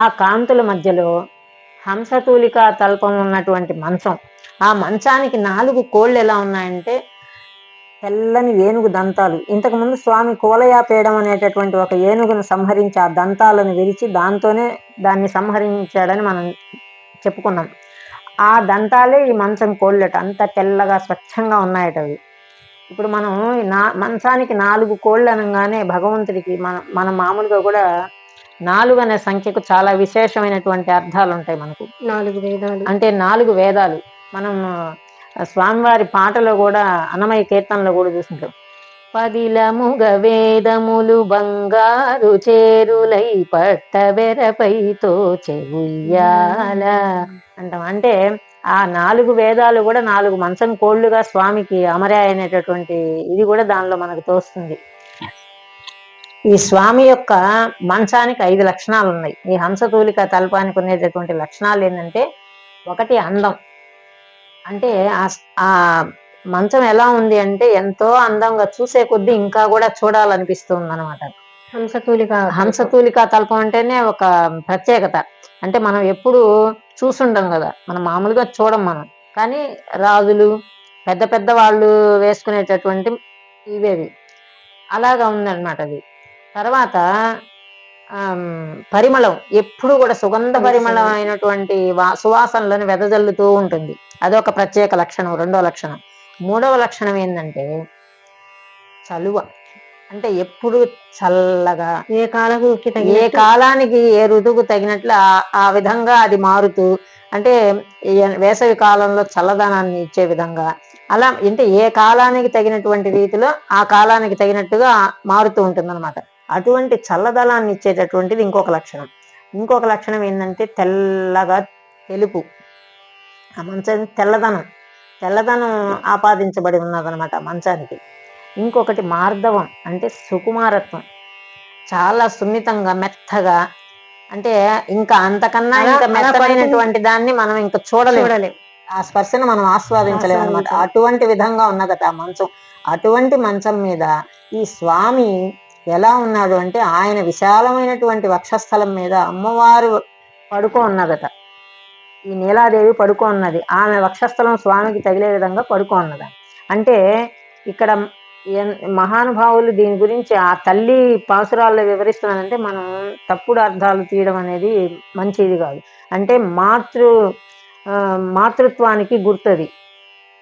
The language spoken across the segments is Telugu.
ఆ కాంతుల మధ్యలో హంసతూలిక తల్పం ఉన్నటువంటి మంచం. ఆ మంచానికి నాలుగు కోళ్ళు ఎలా ఉన్నాయంటే తెల్లని ఏనుగు దంతాలు. ఇంతకుముందు స్వామి కోలయాపేయడం అనేటటువంటి ఒక ఏనుగును సంహరించి ఆ దంతాలను విరిచి దాంతోనే దాన్ని సంహరించాడని మనం చెప్పుకున్నాం. ఆ దంతాలే ఈ మంచం కోళ్ళట. అంత తెల్లగా స్వచ్ఛంగా ఉన్నాయట అవి. ఇప్పుడు మనం నా మంచానికి నాలుగు కోళ్ళు అనగానే భగవంతుడికి మన మన మామూలుగా కూడా నాలుగు అనే సంఖ్యకు చాలా విశేషమైనటువంటి అర్థాలు ఉంటాయి మనకు. నాలుగు వేదాలు. అంటే నాలుగు వేదాలు. మనం స్వామివారి పాటలో కూడా అన్నమయ్య కీర్తనలో కూడా చూస్తుంటాం. పదిలముగ వేదములు బంగారు చేరులై పట్టబెరపైతో చెవుయ్యాల అంటాం. అంటే ఆ నాలుగు వేదాలు కూడా నాలుగు మంచం కోళ్ళుగా స్వామికి అమరాయ అనేటటువంటి ఇది కూడా దానిలో మనకు తోస్తుంది. ఈ స్వామి యొక్క మంచానికి ఐదు లక్షణాలు ఉన్నాయి ఈ హంసతూలిక తల్పానికి ఉండేటటువంటి లక్షణాలు ఏంటంటే ఒకటి అందం. అంటే ఆ- ఆ మంచం ఎలా ఉంది అంటే ఎంతో అందంగా చూసే కొద్దీ ఇంకా కూడా చూడాలనిపిస్తుంది అనమాట హంసతూలిక హంసతూలిక తల్పం అంటేనే ఒక ప్రత్యేకత. అంటే మనం ఎప్పుడు చూసుండం కదా మనం మామూలుగా చూడం మనం. కానీ రాజులు పెద్ద పెద్ద వాళ్ళు వేసుకునేటటువంటి ఇవేవి. అలాగా ఉందన్నమాట అది. తర్వాత పరిమళం. ఎప్పుడు కూడా సుగంధ పరిమళం అయినటువంటి వా- సువాసనలను వెదజల్లుతూ ఉంటుంది. అదొక ప్రత్యేక లక్షణం రెండో లక్షణం. మూడవ లక్షణం ఏంటంటే చలువ. అంటే ఎప్పుడు చల్లగా ఏ కాలముకి ఏ కాలానికి ఏ ఋతువుకు తగినట్లు ఆ- విధంగా అది మారుతూ అంటే వేసవి కాలంలో చల్లదనాన్ని ఇచ్చే విధంగా అలా అంటే ఏ కాలానికి తగినటువంటి రీతిలో ఆ కాలానికి తగినట్టుగా మారుతూ ఉంటుంది అటువంటి చల్లదనాన్ని ఇచ్చేటటువంటిది ఇంకొక లక్షణం. ఇంకొక లక్షణం ఏంటంటే తెల్లగా తెలుపు. ఆ మంచం తెల్లదనం. తెల్లదనం ఆపాదించబడి ఉన్నదనమాట మంచానికి. ఇంకొకటి మార్దవం అంటే సుకుమారత్వం. చాలా సున్నితంగా మెత్తగా అంటే ఇంకా అంతకన్నా ఇంకా మెత్తమైనటువంటి దాన్ని మనం ఇంకా చూడలేము చూడలేం. ఆ స్పర్శను మనం ఆస్వాదించలేము అనమాట. అటువంటి విధంగా ఉన్నదట ఆ మంచం. అటువంటి మంచం మీద ఈ స్వామి ఎలా ఉన్నాడు అంటే ఆయన విశాలమైనటువంటి వక్షస్థలం మీద అమ్మవారు పడుకో ఉన్నదట. ఈ నీలాదేవి పడుకో ఉన్నది. ఆమె వక్షస్థలం స్వామికి తగిలే విధంగా పడుకో ఉన్నది. అంటే ఇక్కడ మహానుభావులు దీని గురించి ఆ తల్లి పాసురాల్లో వివరిస్తున్నానంటే మనం తప్పుడు అర్థాలు తీయడం అనేది మంచిది కాదు. అంటే మాతృ మాతృత్వానికి గుర్తది.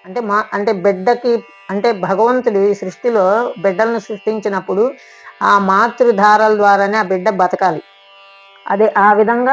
అంటే మా అంటే బిడ్డకి అంటే భగవంతుడు ఈ సృష్టిలో బిడ్డలను సృష్టించినప్పుడు ఆ మాతృధారల ద్వారానే ఆ బిడ్డ బతకాలి. అదే ఆ విధంగా